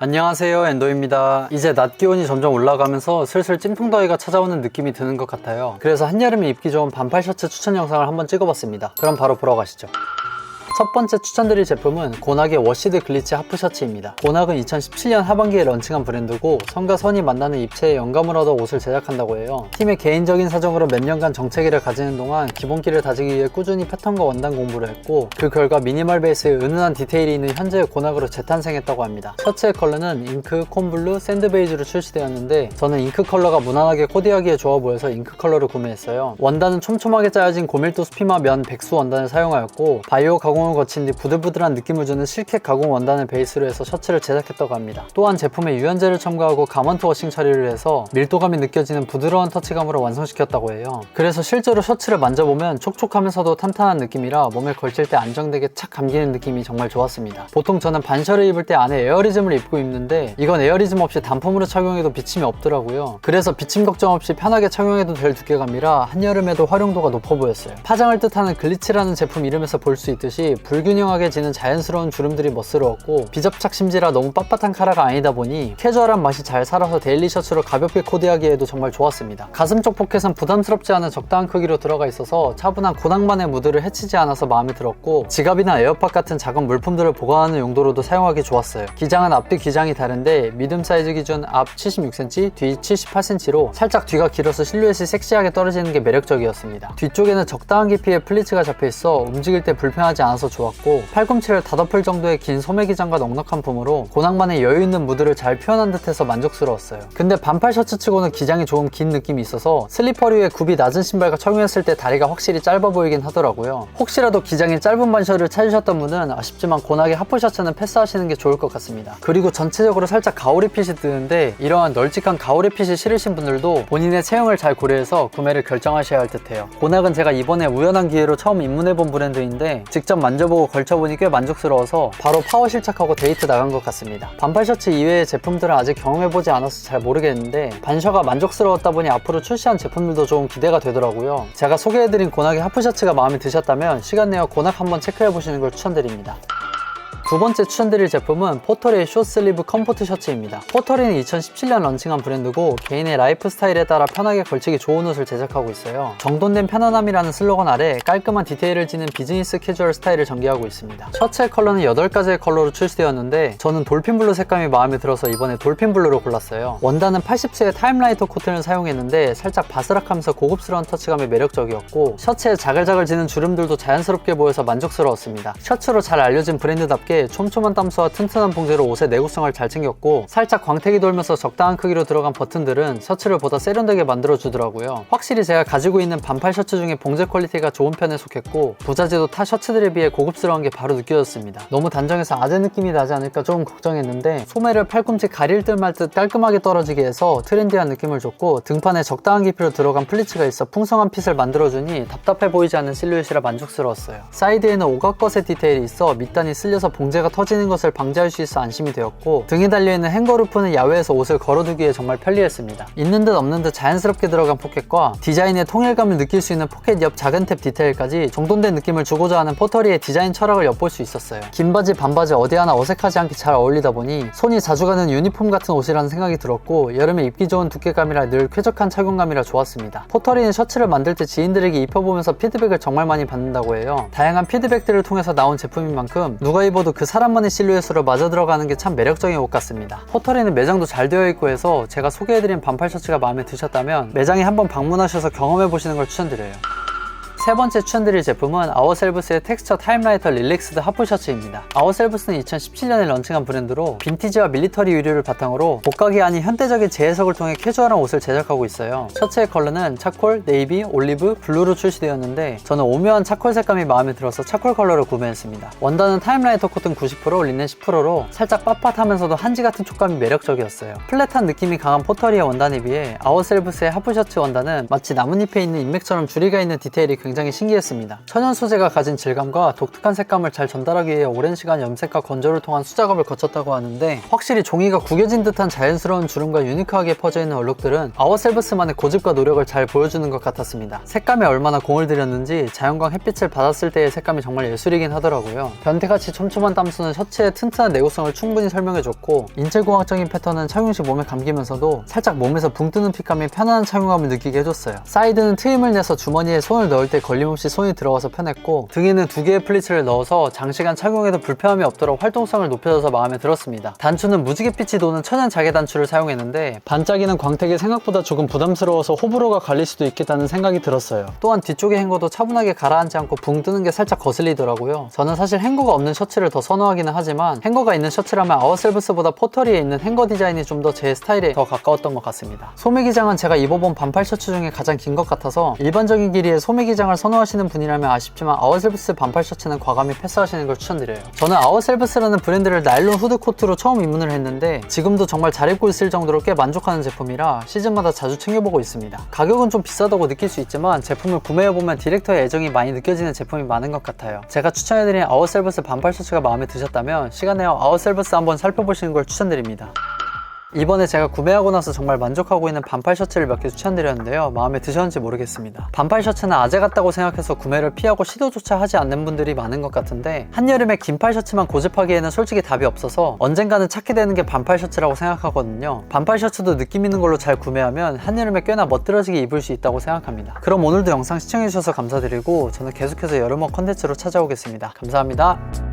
안녕하세요 엔도입니다. 이제 낮 기온이 점점 올라가면서 슬슬 찜통더위가 찾아오는 느낌이 드는 것 같아요. 그래서 한여름에 입기 좋은 반팔 셔츠 추천 영상을 한번 찍어봤습니다. 그럼 바로 보러 가시죠 첫 번째 추천드릴 제품은 고낙의 워시드 글리치 하프 셔츠입니다. 고낙은 2017년 하반기에 런칭한 브랜드고 선과 선이 만나는 입체에 영감을 얻어 옷을 제작한다고 해요. 팀의 개인적인 사정으로 몇 년간 정체기를 가지는 동안 기본기를 다지기 위해 꾸준히 패턴과 원단 공부를 했고 그 결과 미니멀 베이스에 은은한 디테일이 있는 현재의 고낙으로 재탄생했다고 합니다. 셔츠의 컬러는 잉크, 콤블루, 샌드 베이지로 출시되었는데 저는 잉크 컬러가 무난하게 코디하기에 좋아 보여서 잉크 컬러를 구매했어요. 원단은 촘촘하게 짜여진 고밀도 스피마 면 백수 원단을 사용하였고 바이오 가공 을 거친 뒤 부들부들한 느낌을 주는 실켓 가공 원단을 베이스로 해서 셔츠를 제작했다고 합니다. 또한 제품에 유연제를 첨가하고 가먼트 워싱 처리를 해서 밀도감이 느껴지는 부드러운 터치감으로 완성시켰다고 해요. 그래서 실제로 셔츠를 만져보면 촉촉하면서도 탄탄한 느낌이라 몸에 걸칠 때 안정되게 착 감기는 느낌이 정말 좋았습니다. 보통 저는 반셔를 입을 때 안에 에어리즘을 입고 입는데 이건 에어리즘 없이 단품으로 착용해도 비침이 없더라고요. 그래서 비침 걱정 없이 편하게 착용해도 될 두께감이라 한여름에도 활용도가 높아 보였어요. 파장을 뜻하는 글리치라는 제품 이름에서 볼 수 있듯이 불균형하게 지는 자연스러운 주름들이 멋스러웠고 비접착 심지라 너무 빳빳한 카라가 아니다 보니 캐주얼한 맛이 잘 살아서 데일리 셔츠로 가볍게 코디하기에도 정말 좋았습니다. 가슴 쪽 포켓은 부담스럽지 않은 적당한 크기로 들어가 있어서 차분한 고낭만의 무드를 해치지 않아서 마음에 들었고 지갑이나 에어팟 같은 작은 물품들을 보관하는 용도로도 사용하기 좋았어요. 기장은 앞뒤 기장이 다른데 미듬 사이즈 기준 앞 76cm, 뒤 78cm로 살짝 뒤가 길어서 실루엣이 섹시하게 떨어지는 게 매력적이었습니다. 뒤쪽에는 적당한 깊이의 플리츠가 잡혀 있어 움직일 때 불편하지 않아서 좋았고 팔꿈치를 다덮을 정도의 긴 소매 기장과 넉넉한 품으로 고낭만의 여유 있는 무드를 잘 표현한 듯해서 만족스러웠어요. 근데 반팔 셔츠치고는 기장이 조금 긴 느낌이 있어서 슬리퍼류의 굽이 낮은 신발과 착용했을 때 다리가 확실히 짧아 보이긴 하더라고요. 혹시라도 기장이 짧은 반셔를 찾으셨던 분은 아쉽지만 고낙의 하프 셔츠는 패스하시는 게 좋을 것 같습니다. 그리고 전체적으로 살짝 가오리 핏이 뜨는데 이러한 널찍한 가오리 핏이 싫으신 분들도 본인의 체형을 잘 고려해서 구매를 결정하셔야 할 듯해요. 고낙은 제가 이번에 우연한 기회로 처음 입문해본 브랜드인데 직접 만져보고 걸쳐보니 꽤 만족스러워서 바로 파워 실착하고 데이트 나간 것 같습니다. 반팔 셔츠 이외의 제품들은 아직 경험해보지 않아서 잘 모르겠는데 반셔가 만족스러웠다 보니 앞으로 출시한 제품들도 조금 기대가 되더라고요. 제가 소개해드린 고낙의 하프 셔츠가 마음에 드셨다면 시간 내어 고낙 한번 체크해보시는 걸 추천드립니다. 두 번째 추천드릴 제품은 포터리의 숏슬리브 컴포트 셔츠입니다. 포터리는 2017년 런칭한 브랜드고 개인의 라이프 스타일에 따라 편하게 걸치기 좋은 옷을 제작하고 있어요. 정돈된 편안함이라는 슬로건 아래 깔끔한 디테일을 지닌 비즈니스 캐주얼 스타일을 전개하고 있습니다. 셔츠의 컬러는 8가지의 컬러로 출시되었는데 저는 돌핀블루 색감이 마음에 들어서 이번에 돌핀블루로 골랐어요. 원단은 80츠의 타임라이터 코튼을 사용했는데 살짝 바스락하면서 고급스러운 터치감이 매력적이었고 셔츠에 자글자글 지는 주름들도 자연스럽게 보여서 만족스러웠습니다. 셔츠로 잘 알려진 브랜드답 게 촘촘한 땀수와 튼튼한 봉제로 옷의 내구성을 잘 챙겼고 살짝 광택이 돌면서 적당한 크기로 들어간 버튼들은 셔츠를 보다 세련되게 만들어주더라고요. 확실히 제가 가지고 있는 반팔 셔츠 중에 봉제 퀄리티가 좋은 편에 속했고 부자재도 타 셔츠들에 비해 고급스러운 게 바로 느껴졌습니다. 너무 단정해서 아재 느낌이 나지 않을까 조금 걱정했는데 소매를 팔꿈치 가릴 듯 말 듯 깔끔하게 떨어지게 해서 트렌디한 느낌을 줬고 등판에 적당한 깊이로 들어간 플리츠가 있어 풍성한 핏을 만들어주니 답답해 보이지 않는 실루엣이라 만족스러웠어요. 사이드에는 오각것의 디테일이 있어 밑단이 쓸려서 봉 제가 터지는 것을 방지할 수 있어 안심이 되었고 등에 달려있는 행거루프는 야외에서 옷을 걸어두기에 정말 편리했습니다. 있는 듯 없는 듯 자연스럽게 들어간 포켓과 디자인의 통일감을 느낄 수 있는 포켓 옆 작은 탭 디테일까지 정돈된 느낌을 주고자 하는 포터리의 디자인 철학을 엿볼 수 있었어요. 긴 바지 반바지 어디 하나 어색하지 않게 잘 어울리다 보니 손이 자주 가는 유니폼 같은 옷이라는 생각이 들었고 여름에 입기 좋은 두께감이라 늘 쾌적한 착용감이라 좋았습니다. 포터리는 셔츠를 만들 때 지인들에게 입혀보면서 피드백을 정말 많이 받는다고 해요. 다양한 피드백들을 통해서 나온 제품인 만큼 누가 입어도 그 사람만의 실루엣으로 맞아 들어가는 게 참 매력적인 옷 같습니다. 포터리는 매장도 잘 되어 있고 해서 제가 소개해드린 반팔 셔츠가 마음에 드셨다면 매장에 한번 방문하셔서 경험해 보시는 걸 추천드려요. 세 번째 추천드릴 제품은 아워셀브스의 텍스처 타임라이터 릴렉스드 하프 셔츠입니다. 아워셀브스는 2017년에 런칭한 브랜드로 빈티지와 밀리터리 유료를 바탕으로 복각이 아닌 현대적인 재해석을 통해 캐주얼한 옷을 제작하고 있어요. 셔츠의 컬러는 차콜, 네이비, 올리브, 블루로 출시되었는데 저는 오묘한 차콜 색감이 마음에 들어서 차콜 컬러를 구매했습니다. 원단은 타임라이터 코튼 90%, 리넨 10%로 살짝 빳빳하면서도 한지 같은 촉감이 매력적이었어요. 플랫한 느낌이 강한 포터리의 원단에 비해 아워셀브스의 하프 셔츠 원단은 마치 나뭇잎에 있는 인맥처럼 줄이가 있는 디테일이 굉장히 굉장히 신기했습니다. 천연 소재가 가진 질감과 독특한 색감을 잘 전달하기 위해 오랜 시간 염색과 건조를 통한 수작업을 거쳤다고 하는데 확실히 종이가 구겨진 듯한 자연스러운 주름과 유니크하게 퍼져 있는 얼룩들은 아워셀브스만의 고집과 노력을 잘 보여주는 것 같았습니다. 색감에 얼마나 공을 들였는지 자연광 햇빛을 받았을 때의 색감이 정말 예술이긴 하더라고요. 변태같이 촘촘한 땀수는 셔츠의 튼튼한 내구성을 충분히 설명해줬고 인체공학적인 패턴은 착용 시 몸에 감기면서도 살짝 몸에서 붕 뜨는 핏감이 편안한 착용감을 느끼게 해줬어요. 사이드는 트임을 내서 주머니에 손을 넣을 때 걸림없이 손이 들어가서 편했고 등에는 두 개의 플리츠를 넣어서 장시간 착용해도 불편함이 없도록 활동성을 높여줘서 마음에 들었습니다. 단추는 무지개 빛이 도는 천연 자개 단추를 사용했는데 반짝이는 광택이 생각보다 조금 부담스러워서 호불호가 갈릴 수도 있겠다는 생각이 들었어요. 또한 뒤쪽의 행거도 차분하게 가라앉지 않고 붕 뜨는 게 살짝 거슬리더라고요. 저는 사실 행거가 없는 셔츠를 더 선호하기는 하지만 행거가 있는 셔츠라면 아워셀브스보다 포터리에 있는 행거 디자인이 좀 더 제 스타일에 더 가까웠던 것 같습니다. 소매 기장은 제가 입어본 반팔 셔츠 중에 가장 긴 것 같아서 일반적인 길이에 소매 기장 을 선호하시는 분이라면 아쉽지만 아워셀브스 반팔 셔츠는 과감히 패스하시는 걸 추천드려요. 저는 아워셀브스라는 브랜드를 나일론 후드 코트로 처음 입문을 했는데 지금도 정말 잘 입고 있을 정도로 꽤 만족하는 제품이라 시즌마다 자주 챙겨보고 있습니다. 가격은 좀 비싸다고 느낄 수 있지만 제품을 구매해보면 디렉터의 애정이 많이 느껴지는 제품이 많은 것 같아요. 제가 추천해드린 아워셀브스 반팔 셔츠가 마음에 드셨다면 시간 내어 아워셀브스 한번 살펴보시는 걸 추천드립니다. 이번에 제가 구매하고 나서 정말 만족하고 있는 반팔 셔츠를 몇 개 추천드렸는데요. 마음에 드셨는지 모르겠습니다. 반팔 셔츠는 아재 같다고 생각해서 구매를 피하고 시도조차 하지 않는 분들이 많은 것 같은데 한여름에 긴팔 셔츠만 고집하기에는 솔직히 답이 없어서 언젠가는 찾게 되는 게 반팔 셔츠라고 생각하거든요. 반팔 셔츠도 느낌 있는 걸로 잘 구매하면 한여름에 꽤나 멋들어지게 입을 수 있다고 생각합니다. 그럼 오늘도 영상 시청해주셔서 감사드리고 저는 계속해서 여름옷 컨텐츠로 찾아오겠습니다. 감사합니다.